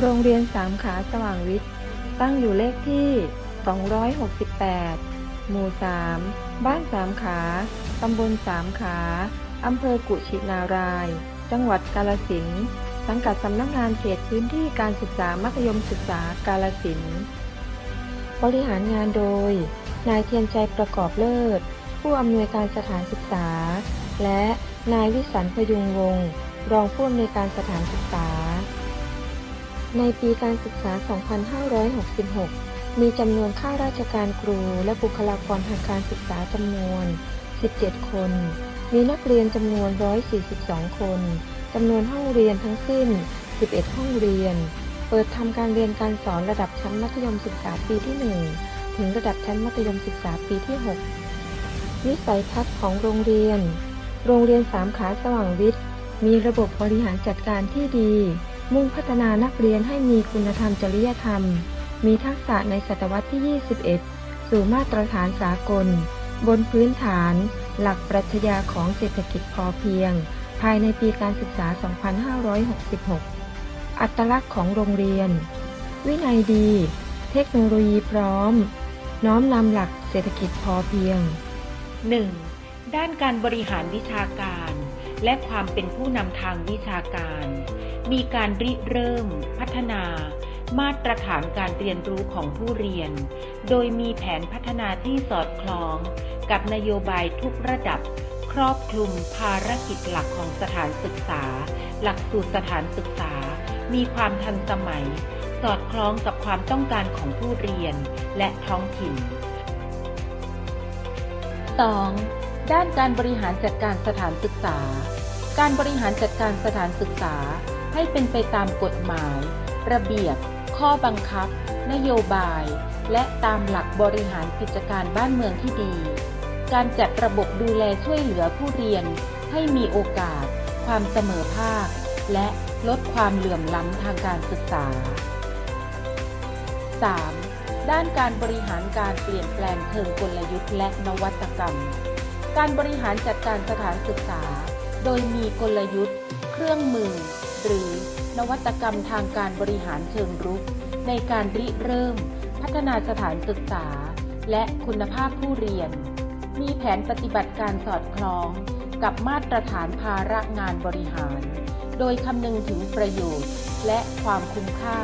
โรงเรียนสามขาสว่างวิทย์ ตั้งอยู่เลขที่ 268 หมู่ 3 บ้านสามขา ตำบลสามขา อำเภอกุชินาราย จังหวัดกาลสิน สังกัดสำนักงานเขตพื้นที่การศึกษามัธยมศึกษากาลสิน บริหารงานโดย นายเทียนใจประกอบเลิศ ผู้อำนวยการสถานศึกษา และนายวิสันพยุงวงศ์รองผู้อำนวยการสถานศึกษา ในปีการศึกษา 2566 มีจำนวนข้าราชการครูและบุคลากรทางการศึกษาจำนวน 17 คน มีนักเรียนจำนวน 142 คนจำนวนห้องเรียนทั้งสิ้น 11 ห้องเรียน เปิดทำการเรียนการสอนระดับชั้นมัธยมศึกษาปีที่ 1 ถึงระดับชั้นมัธยมศึกษาปีที่ 6 วิสัยทัศน์ของโรงเรียน โรงเรียนสามขาสว่างวิทย์ มีระบบบริหารจัดการที่ดี มุ่งพัฒนานักเรียนให้มีคุณธรรมจริยธรรม มีทักษะในศตวรรษที่ 21 สู่มาตรฐานสากล บนพื้นฐาน หลักปรัชญาของเศรษฐกิจพอเพียง ภายในปีการศึกษา 2566 อัตลักษณ์ของโรงเรียน วินัยดี เทคโนโลยีพร้อม น้อมนำหลักเศรษฐกิจพอเพียง 1. ด้านการบริหารวิชาการ และความเป็นผู้นำทางวิชาการ มีการริเริ่ม พัฒนา มาตรฐานการเรียนรู้ของผู้เรียน โดยมีแผนพัฒนาที่สอดคล้อง กับนโยบายทุกระดับ ครอบคลุมภารกิจหลักของสถานศึกษา หลักสูตรสถานศึกษา มีความทันสมัย สอดคล้องกับความต้องการของผู้เรียนและท้องถิ่น 2. ด้านการบริหารจัดการสถานศึกษา การบริหารจัดการสถานศึกษาให้เป็นไปตามกฎหมาย ระเบียบ ข้อบังคับ นโยบาย และตามหลักบริหารกิจการบ้านเมืองที่ดี การจัดระบบดูแลช่วยเหลือผู้เรียน ให้มีโอกาส ความเสมอภาค และลดความเหลื่อมล้ำทางการศึกษา 3. ด้านการบริหารการเปลี่ยนแปลงเชิงกลยุทธ์และนวัตกรรม การบริหารจัดการสถานศึกษา โดยมีกลยุทธ์ เครื่องมือ หรือนวัตกรรมทางการบริหารเชิงรุก ในการริเริ่ม พัฒนาสถานศึกษา และคุณภาพผู้เรียน มีแผนปฏิบัติการสอดคล้อง กับมาตรฐานภาระงานบริหาร โดยคำนึงถึงประโยชน์ และความคุ้มค่า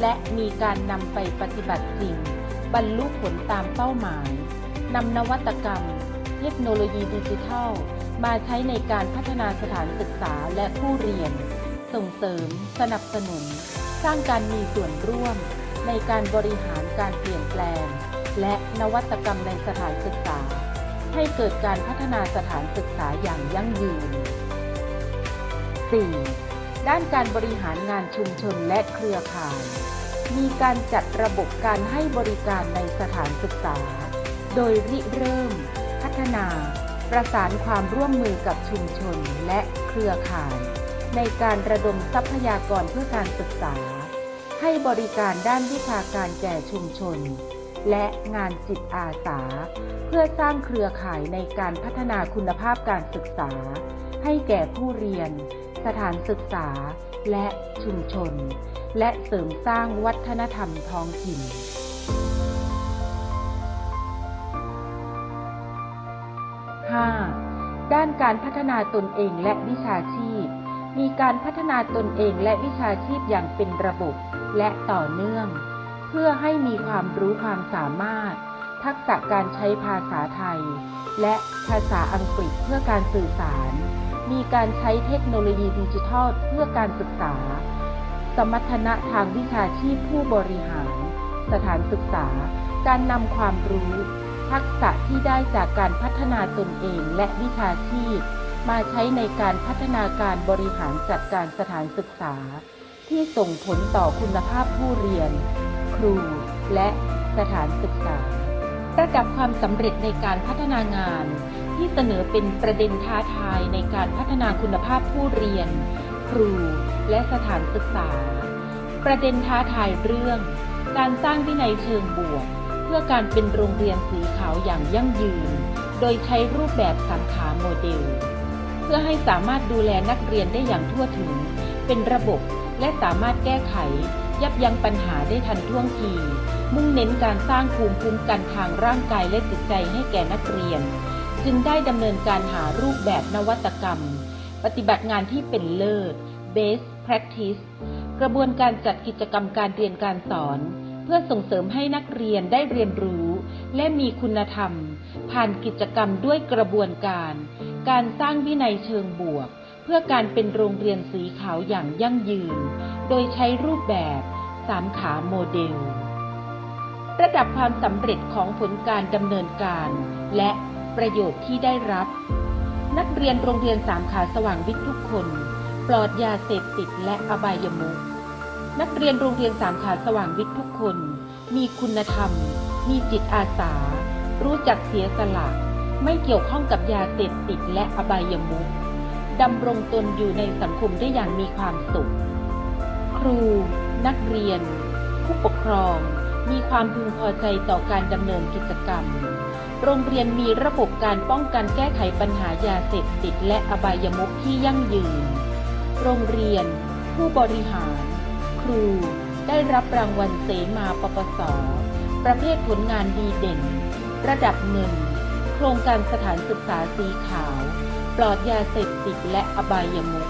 และมีการนำไปปฏิบัติจริง บรรลุผลตามเป้าหมายนำนวัตกรรม เทคโนโลยีดิจิทัล มาใช้ในการพัฒนาสถานศึกษาและผู้เรียน ส่งเสริม สนับสนุน สร้างการมีส่วนร่วม ในการบริหารการเปลี่ยนแปลง และนวัตกรรมในสถานศึกษา ให้เกิดการพัฒนาสถานศึกษาอย่างยั่งยืน 4. ด้านการบริหารงานชุมชนและเครือข่าย มีการจัดระบบการให้บริการในสถานศึกษา โดยริเริ่ม พัฒนา ประสานความร่วมมือกับชุมชนและเครือข่าย ในการระดมทรัพยากรเพื่อการศึกษา ให้บริการด้านวิชาการแก่ชุมชน และงานจิตอาสา เพื่อสร้างเครือข่ายในการพัฒนาคุณภาพการศึกษา ให้แก่ผู้เรียน สถานศึกษา และชุมชน และเสริมสร้างวัฒนธรรมท้องถิ่น 5. ด้าน การพัฒนาตนเองและวิชาชีพ มีการพัฒนาตนเองและวิชาชีพอย่างเป็นระบบและต่อเนื่อง เพื่อให้มีความรู้ความสามารถ ทักษะการใช้ภาษาไทย และภาษาอังกฤษเพื่อการสื่อสาร มีการใช้เทคโนโลยีดิจิทัลเพื่อการศึกษา สมรรถนะทางวิชาชีพผู้บริหาร สถานศึกษา การนำความรู้ ทักษะที่ได้จากการพัฒนาตนเองและวิชาชีพ มาใช้ในการพัฒนาการบริหารจัดการสถานศึกษา ที่ส่งผลต่อคุณภาพผู้เรียน ครู และสถานศึกษา ระดับความสำเร็จในการพัฒนางาน ที่เสนอเป็นประเด็นท้าทายในการพัฒนาคุณภาพผู้เรียน ครู และสถานศึกษา ประเด็นท้าทายเรื่อง การสร้างวินัยเชิงบวก เพื่อการเป็นโรงเรียนสีขาวอย่างยั่งยืน โดยใช้รูปแบบสังขาโมเดล เพื่อให้สามารถดูแลนักเรียนได้อย่างทั่วถึง เป็นระบบและสามารถแก้ไข ยับยั้งปัญหาได้ทันท่วงที มุ่งเน้นการสร้างภูมิคุ้มกันทางร่างกายและจิตใจให้แก่นักเรียน จึงได้ดำเนินการหารูปแบบนวัตกรรม ปฏิบัติงานที่เป็นเลิศ best practice กระบวนการจัดกิจกรรมการเรียนการสอน เพื่อส่งเสริมให้นักเรียนได้เรียนรู้ และมีคุณธรรม ผ่านกิจกรรมด้วยกระบวนการ การสร้างวินัยเชิงบวก เพื่อการเป็นโรงเรียนสีขาวอย่างยั่งยืน โดยใช้รูปแบบสามขาโมเดล ระดับความสำเร็จของผลการดำเนินการ และประโยชน์ที่ได้รับ นักเรียนโรงเรียนสามขาสว่างวิทย์ทุกคน ปลอดยาเสพติดและอบายมุข นักเรียนโรงเรียนสามขาสว่างวิทย์ทุกคน มีคุณธรรม มีจิตอาสา รู้จักเสียสละ ไม่เกี่ยวข้องกับยาเสพติดและอบายมุขดำรงตนอยู่ในสังคมได้อย่างมีความสุข ครู นักเรียน ผู้ปกครอง มีความพึงพอใจต่อการดำเนินกิจกรรม โรงเรียนมีระบบการป้องกันแก้ไขปัญหายาเสพติดและอบายมุขที่ยั่งยืน โรงเรียน ผู้บริหาร ครู ได้รับรางวัลเสมาปปส ประเภทผลงานดีเด่น ระดับเงิน โครงการสถานศึกษาสีขาว ปลอดยาเสพติดและอบายมุข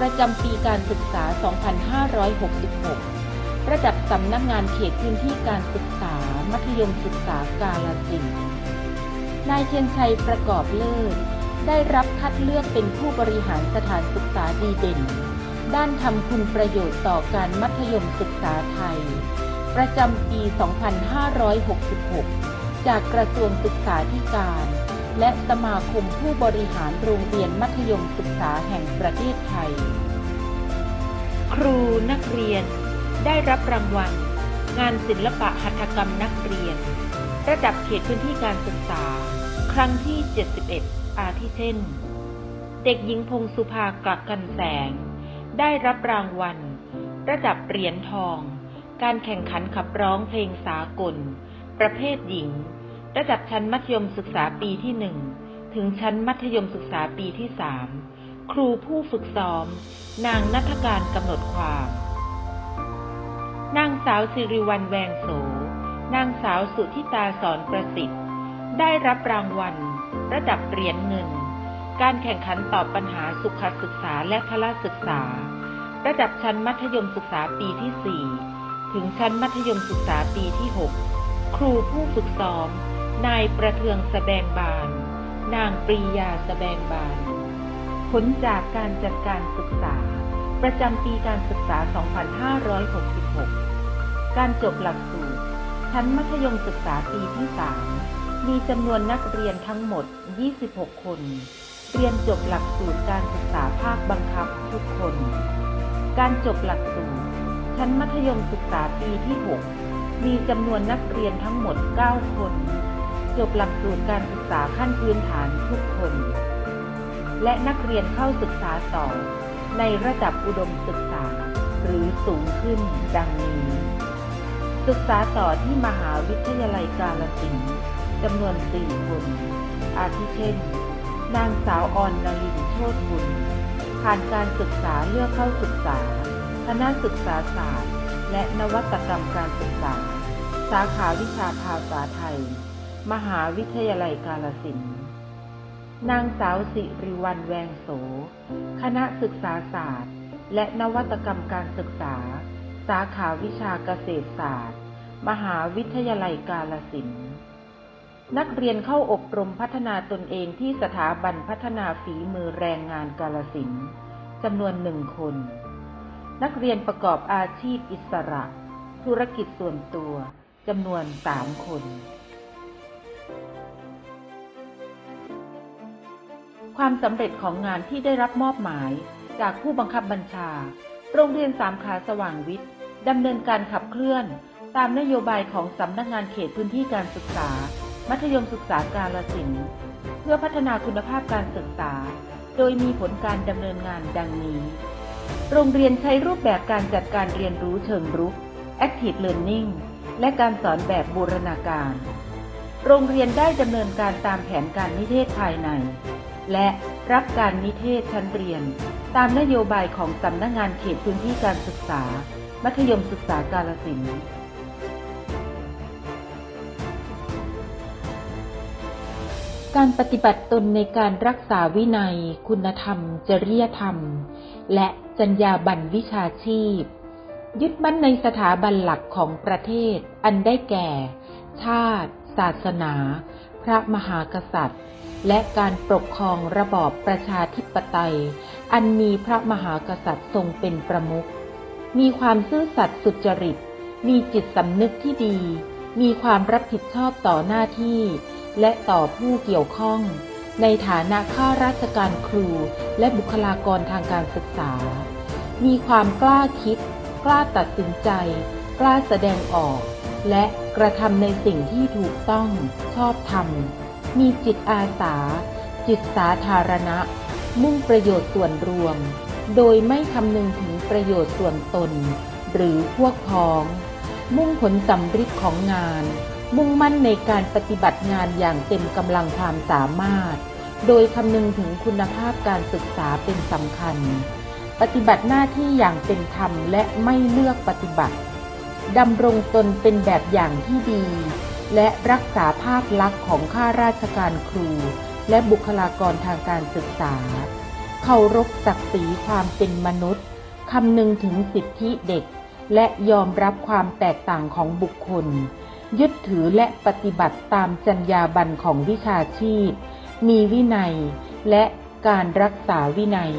ประจำปีการศึกษา 2566 ระดับสำนักงานเขตพื้นที่การศึกษา มัธยมศึกษากาลสินธุ์นายเทียนชัยประกอบเลิศ ได้รับคัดเลือกเป็นผู้บริหารสถานศึกษาดีเด่น ด้านทำคุณประโยชน์ต่อการมัธยมศึกษาไทย ประจำปี 2566 จากกระทรวงศึกษาธิการ และสมาคมผู้บริหารโรงเรียนมัธยมศึกษาแห่งประเทศไทย ครูนักเรียนได้รับรางวัล งานศิลปะหัตถกรรมนักเรียน ระดับเขตพื้นที่การศึกษา ครั้งที่ 71 อาทิเช่น เด็กหญิงพงสุภากักกันแสง ได้รับรางวัล ระดับเหรียญทอง การแข่งขันขับร้องเพลงสากล ประเภทหญิง ระดับชั้นมัธยมศึกษาปีที่หนึ่งถึงชั้นมัธยมศึกษาปีที่สามครูผู้ฝึกซ้อม นางนัทการกำหนดความ นางสาวสิริวัลแวงโส นางสาวสุธิตาสอนประสิทธิ์ ได้รับรางวัล ระดับเหรียญเงิน การแข่งขันตอบปัญหาสุขศึกษาและพละศึกษา ระดับชั้นมัธยมศึกษาปีที่ 4 ถึงชั้นมัธยมศึกษาปีที่ 6 ครูผู้ฝึกซ้อม นายประเทืองสแสดงบาน นางปรียาสแสดงบาน ผลจากการจัดการศึกษา ประจำปีการศึกษา 2566 การจบหลักสูตร ชั้นมัธยมศึกษาปีที่ 3 มีจำนวนนักเรียนทั้งหมด 26 คน เรียนจบหลักสูตรการศึกษาภาคบังคับทุกคน การจบหลักสูตร ชั้นมัธยมศึกษาปีที่ 6 มีจำนวนนักเรียนทั้งหมด 9 คน จบหลักสูตรการศึกษาขั้นพื้นฐานทุกคน และนักเรียนเข้าศึกษาต่อ ในระดับอุดมศึกษา หรือสูงขึ้นดังนี้ ศึกษาต่อที่มหาวิทยาลัยกาลสินธุ์จำนวน 4 คน อาทิเช่น นางสาวออนนลินโชติบุญ ผ่านการศึกษาเลือกเข้าศึกษา คณะศึกษาศาสตร์ และนวัตกรรมการศึกษา สาขาวิชาภาษาไทย มหาวิทยาลัยกาลสินนางสาวสิริวัลแวงโส คณะศึกษาศาสตร์ และนวัตกรรมการศึกษา สาขาวิชาเกษตรศาสตร์ มหาวิทยาลัยกาลสินธุ์ นักเรียนเข้าอบรมพัฒนาตนเองที่สถาบันพัฒนาฝีมือแรงงานกาลสินธุ์จำนวนหนึ่งคน นักเรียนประกอบอาชีพอิสระ ธุรกิจส่วนตัวจำนวนสามคน ความสำเร็จของงานที่ได้รับมอบหมายจากผู้บังคับบัญชา โรงเรียนสามขาสว่างวิทย์ดำเนินการขับเคลื่อน ตามนโยบายของสำนักงานเขตพื้นที่การศึกษา มัธยมศึกษากาลสินเพื่อพัฒนาคุณภาพการศึกษา โดยมีผลการดำเนินงานดังนี้ โรงเรียนใช้รูปแบบการจัดการเรียนรู้เชิงรุก Active Learning และการสอนแบบบูรณาการ โรงเรียนได้ดำเนินการตามแผนการนิเทศภายใน และรับการนิเทศชั้นเรียน ตามนโยบายของสำนักงงานเขตพื้นที่การศึกษา มัธยมศึกษากาลสินธุ์ การปฏิบัติตนในการรักษาวินัย คุณธรรม จริยธรรม และจรรยาบรรณวิชาชีพ ยึดมั่นในสถาบันหลักของประเทศ อันได้แก่ ชาติ ศาสนา พระมหากษัตริย์ และการปกครองระบอบประชาธิปไตย อันมีพระมหากษัตริย์ทรงเป็นประมุข มีความซื่อสัตย์สุจริต มีจิตสำนึกที่ดี มีความรับผิดชอบต่อหน้าที่ และต่อผู้เกี่ยวข้อง ในฐานะข้าราชการครูและบุคลากรทางการศึกษา มีความกล้าคิด กล้าตัดสินใจ กล้าแสดงออก และกระทำในสิ่งที่ถูกต้องชอบธรรม มีจิตอาสา จิตสาธารณะ มุ่งประโยชน์ส่วนรวม โดยไม่คำนึงถึงประโยชน์ส่วนตน หรือพวกพ้อง มุ่งผลสำฤทธิ์ของงาน มุ่งมั่นในการปฏิบัติงานอย่างเต็มกำลังความสามารถ โดยคำนึงถึงคุณภาพการศึกษาเป็นสำคัญ ปฏิบัติหน้าที่อย่างเป็นธรรมและไม่เลือกปฏิบัติดำรงตนเป็นแบบอย่างที่ดี และรักษาภาพลักษณ์ของข้าราชการครู และบุคลากรทางการศึกษา เคารพศักดิ์ศรีความเป็นมนุษย์คำนึงถึงสิทธิเด็ก และยอมรับความแตกต่างของบุคคล ยึดถือและปฏิบัติตามจรรยาบรรณของวิชาชีพ มีวินัย และการรักษาวินัย